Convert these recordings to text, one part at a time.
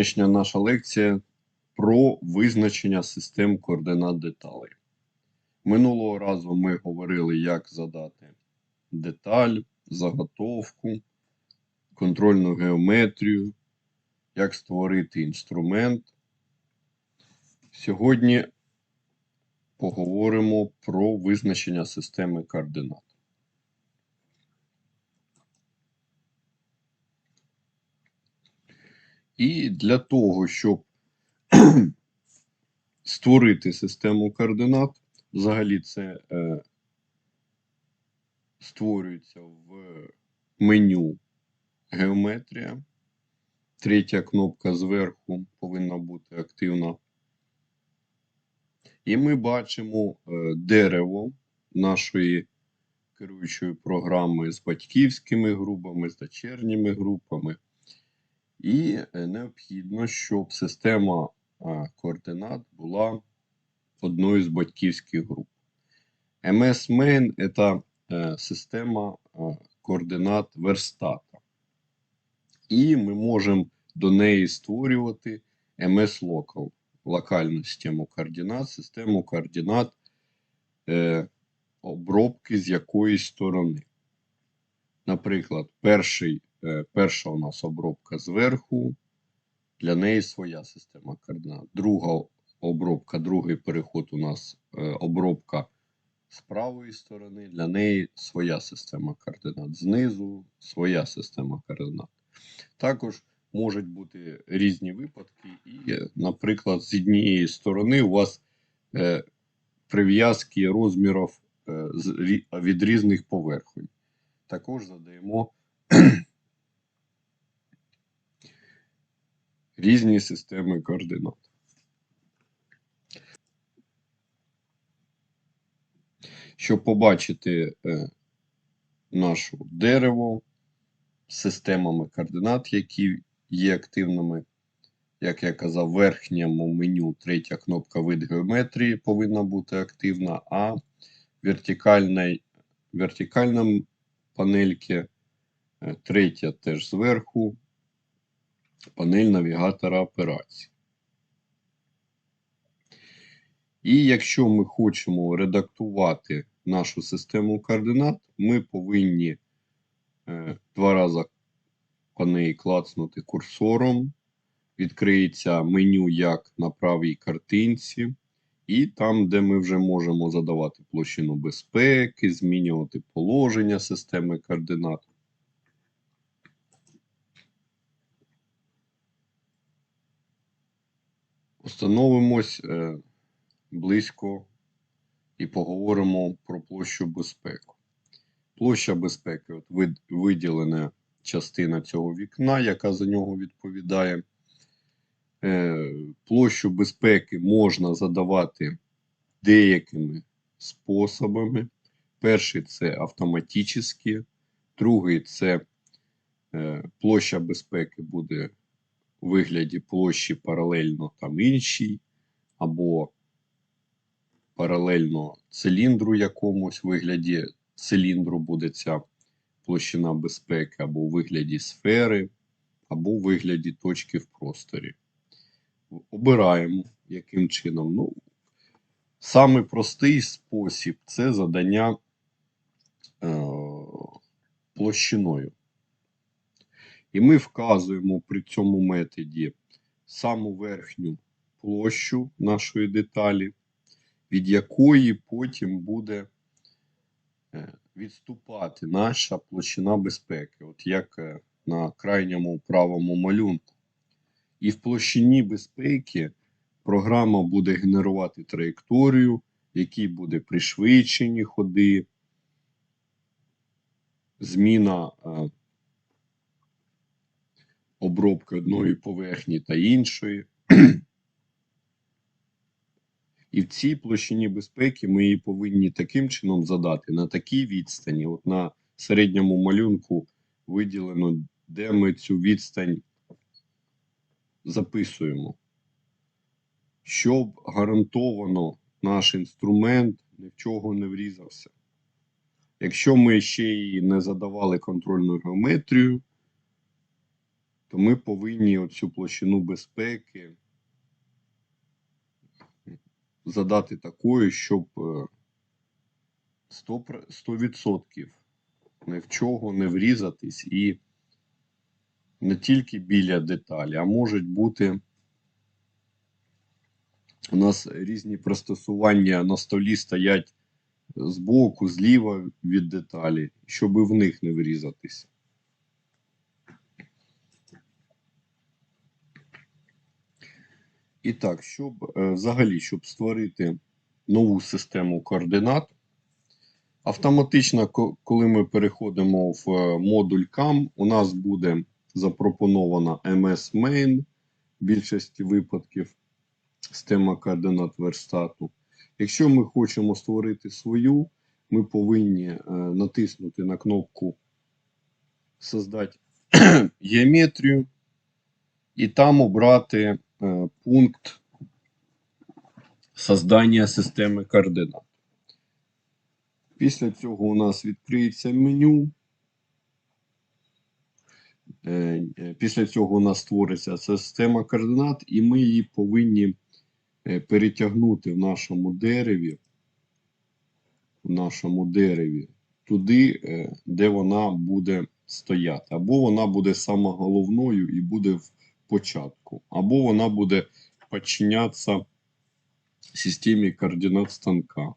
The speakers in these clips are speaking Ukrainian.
Сьогоднішня наша лекція про визначення систем координат деталей. Минулого разу ми говорили, як задати деталь, заготовку, контрольну геометрію, як створити інструмент. Сьогодні поговоримо про визначення системи координат. І для того, щоб створити систему координат, взагалі це е, створюється в меню геометрія. Третя кнопка зверху повинна бути активна. І ми бачимо е, дерево нашої керуючої програми з батьківськими групами, з дочерніми групами. І е, необхідно, щоб система координат була одною з батьківських груп. MS Main – це е, система координат верстата. І ми можемо до неї створювати MS Local локальну систему координат, систему координат е, обробки з якоїсь сторони. Наприклад, перший Е, перша у нас обробка зверху, для неї своя система координат. Друга обробка, другий переход у нас е, обробка з правої сторони, для неї своя система координат. Знизу своя система координат. Також можуть бути різні випадки, і, наприклад, з однієї сторони у вас е, прив'язки розмірів від різних поверхонь. Також задаємо різні системи координат. Щоб побачити е, наше дерево з системами координат, які є активними, як я казав, в верхньому меню третя кнопка вид геометрії повинна бути активна, а вертикальна, вертикальна панельки, е, третя теж зверху, панель навігатора операцій. І якщо ми хочемо редактувати нашу систему координат, ми повинні е, два рази по неї клацнути курсором. Відкриється меню як на правій картинці. І там, де ми вже можемо задавати площину безпеки, змінювати положення системи координат, Установимось е, близько і поговоримо про площу безпеки. Площа безпеки от виділена частина цього вікна, яка за нього відповідає. Е, площу безпеки можна задавати деякими способами. Перший це автоматичні, другий це е, площа безпеки буде вигляді площі паралельно там іншій, або паралельно циліндру якомусь, вигляді циліндру буде ця площина безпеки, або у вигляді сфери, або у вигляді точки в просторі. Обираємо, яким чином. Ну, Самий простий спосіб це задання е, площиною. І ми вказуємо при цьому методі саму верхню площу нашої деталі, від якої потім буде е, відступати наша площина безпеки, от як е, на крайньому правому малюнку. І в площині безпеки програма буде генерувати траєкторію, в якій буде пришвидшені ходи, зміна е, обробки одної поверхні та іншої. І в цій площині безпеки ми її повинні таким чином задати на такій відстані. От на середньому малюнку виділено, де ми цю відстань записуємо. Щоб гарантовано наш інструмент ні в чого не врізався. Якщо ми ще її не задавали контрольну геометрію, то ми повинні оцю площину безпеки задати такою, щоб е, 100%, пр- 100% ні в чого не врізатись і не тільки біля деталі, а можуть бути у нас різні пристосування на столі стоять збоку, зліва від деталі, щоб в них не врізатись. І так, щоб е, взагалі, щоб створити нову систему координат, автоматично, коли ми переходимо в е, модуль CAM, у нас буде запропонована MS Main в більшості випадків система координат верстату. Якщо ми хочемо створити свою, ми повинні е, натиснути на кнопку Создати геометрію і там обрати пункт создання системи координат. Після цього у нас відкриється меню. Е, е, Після цього у нас створиться система координат, і ми її повинні е, перетягнути в нашому дереві, в нашому дереві туди, е, де вона буде стояти. Або вона буде саме головною і буде в початку, або вона буде підчинятися системі координат станка.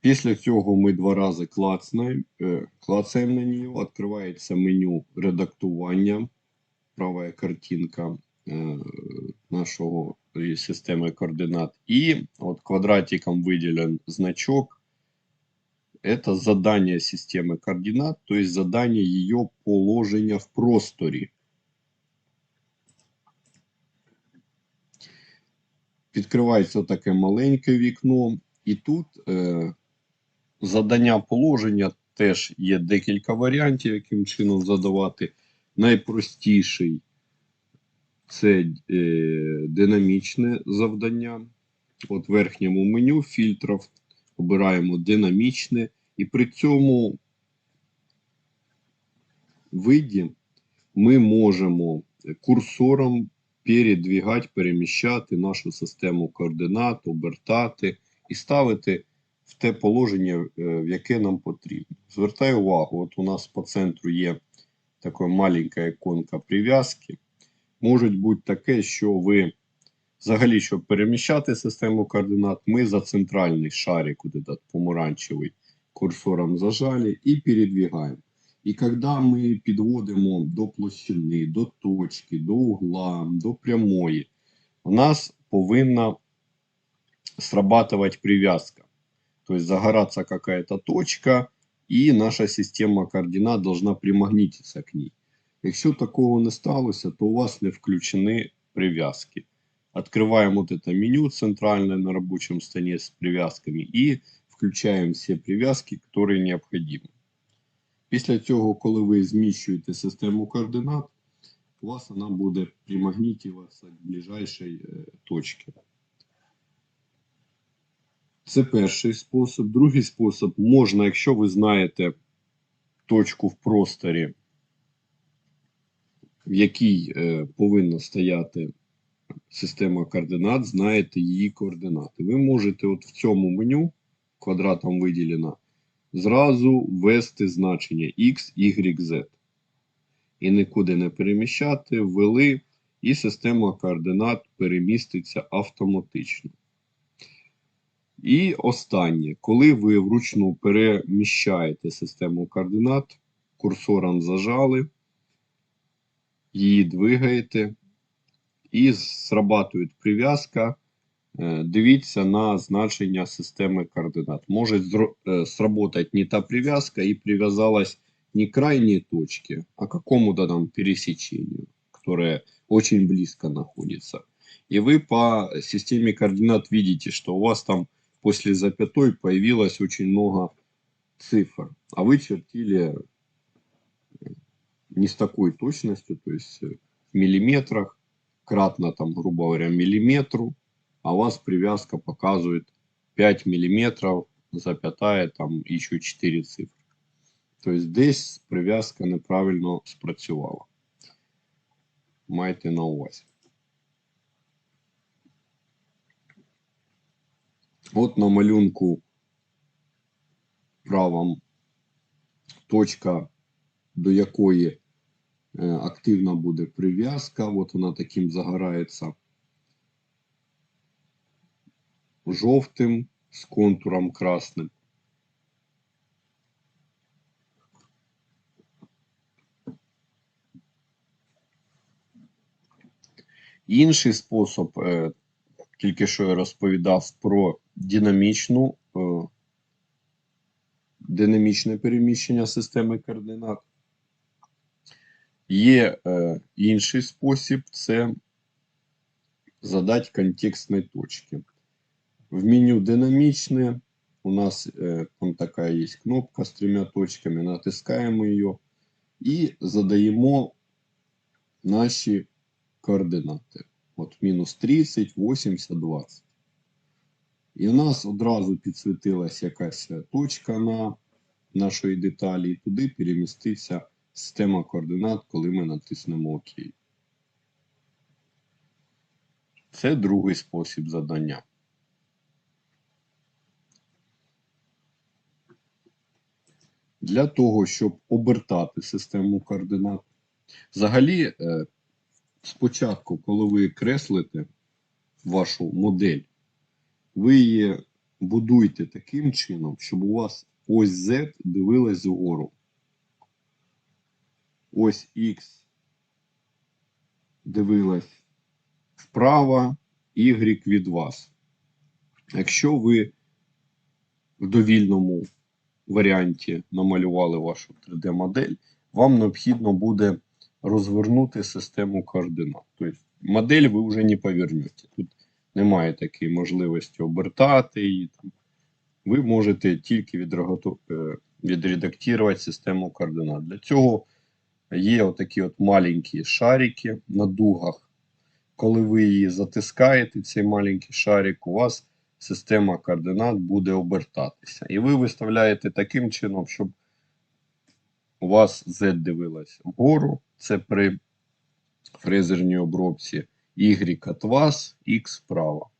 Після цього ми два рази клацаємо, е, клацаємо на нее, відкривається меню редактування, права картинка е, нашого е, системи координат. І от квадратиком виділен значок. Это задание системы координат, то есть задание ее положения в просторе. Відкривається таке маленьке вікно, і тут е, задання положення теж є декілька варіантів, яким чином задавати. Найпростіший це е, динамічне завдання. От в верхньому меню фільтрів обираємо динамічне, і при цьому виді ми можемо курсором передвігати, переміщати нашу систему координат, обертати і ставити в те положення, е, в яке нам потрібно. Звертаю увагу, от у нас по центру є така маленька іконка прив'язки. Може бути таке, що ви взагалі, щоб переміщати систему координат, ми за центральний шарик, вот этот помаранчевий, курсором зажали і передвигаємо. І коли ми підводимо до площини, до точки, до угла, до прямої, у нас повинна срабатывать привязка. То есть загораться какая-то точка, и наша система координат должна примагнититься к ней. Якщо такого не сталося, то у вас не включені прив'язки. Открываем вот это меню центральное на рабочем столе с привязками и включаем все привязки, которые необходимы. Після цього, коли ви зміщуєте систему координат, у вас вона буде примагнітюватися к ближайшій е, точці. Це перший спосіб. Другий спосіб можна, якщо ви знаєте точку в просторі, в якій е, повинна стояти система координат, знаєте її координати. Ви можете от в цьому меню, квадратом виділено, зразу ввести значення X, Y, Z. І нікуди не переміщати, ввели, і система координат переміститься автоматично. І останнє, коли ви вручну переміщаєте систему координат, курсором зажали, її двигаєте, і срабатує прив'язка. Е, Дивіться на значення системи координат. Може зро- е, сработать не та привязка и привязалась не к крайней точке, а к какому-то там пересечению, которое очень близко находится. И вы по системе координат видите, что у вас там после запятой появилось очень много цифр, а вы чертили э, не с такой точностью, то есть э, в миллиметрах, кратно там, грубо говоря, миллиметру, а у вас привязка показывает 5 миллиметров, запятая, там еще 4 цифры. Тобто десь прив'язка неправильно спрацювала. Майте на увазі. От на малюнку правом точка, до якої активна буде прив'язка. От вона таким загорається жовтим з контуром красним. Інший спосіб, е, тільки що я розповідав про динамічну, е, динамічне переміщення системи координат. Є е, інший спосіб це задати контекстні точки. В меню динамичные у нас э, там такая есть кнопка с тремя точками, натискаємо її і задаємо наші координати. От мінус 30, 80, 20. І у нас одразу підсвітилась якась точка на нашої деталі, і туди переміститься система координат, коли ми натиснемо ОК. Це другий спосіб задання. Для того, щоб обертати систему координат. Взагалі, е, спочатку, коли ви креслите вашу модель, ви її будуйте таким чином, щоб у вас ось Z дивилась вгору. Ось X дивилась вправо, Y від вас. Якщо ви в довільному варіанті намалювали вашу 3D-модель, вам необхідно буде розвернути систему координат. Тобто модель ви вже не повернете. Тут немає такої можливості обертати її. Ви можете тільки е, відредактувати систему координат. Для цього є отакі от маленькі шарики на дугах. Коли ви її затискаєте, цей маленький шарик, у вас система координат буде обертатися. І ви виставляєте таким чином, щоб у вас Z дивилась вгору, це при фрезерній обробці, Y від вас, X вправо.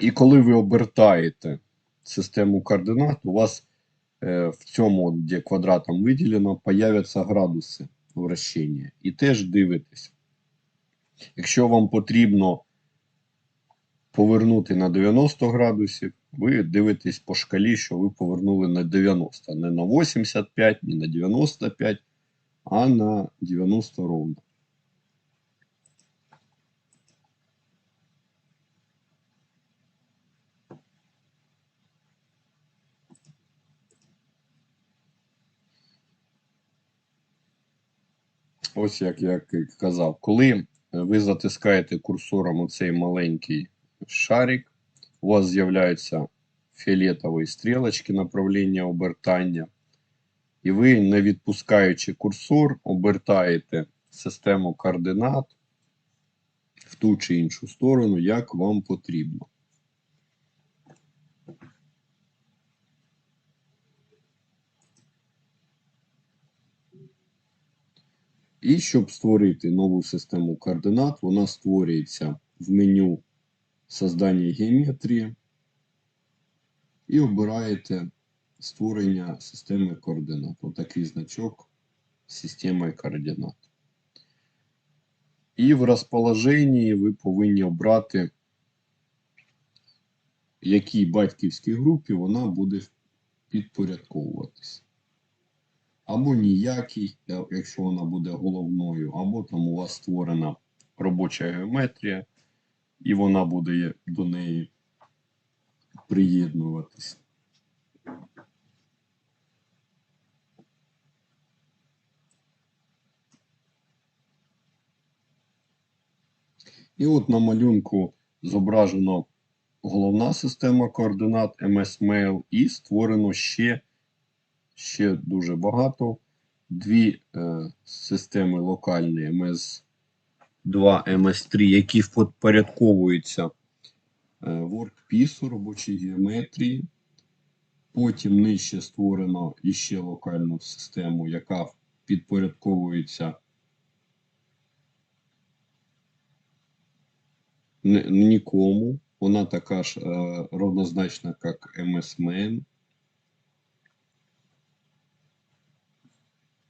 І коли ви обертаєте систему координат, у вас е, в цьому, де квадратом виділено, появляться градуси вращення. І теж дивитесь. Якщо вам потрібно повернути на 90 градусів, ви дивитесь по шкалі, що ви повернули на 90, не на 85, не на 95, а на 90 ровно. Ось як я казав, коли е, ви затискаєте курсором оцей маленький шарик, у вас з'являються фіолетові стрілочки направлення обертання, і ви, не відпускаючи курсор, обертаєте систему координат в ту чи іншу сторону, як вам потрібно. І щоб створити нову систему координат, вона створюється в меню создання геометрії і обираєте створення системи координат. Отакий значок з системою координат. І в розположенні ви повинні обрати, якій батьківській групі вона буде підпорядковуватись або ніякий, якщо вона буде головною, або там у вас створена робоча геометрія, і вона буде до неї приєднуватись. І от на малюнку зображено головна система координат MS-Mail і створено ще ще дуже багато. Дві е, системи локальні MS2, MS3, які впорядковуються е, WorkPiece, робочій геометрії. Потім нижче створено іще локальну систему, яка підпорядковується нікому. Вона така ж е, равнозначна, як MSMN.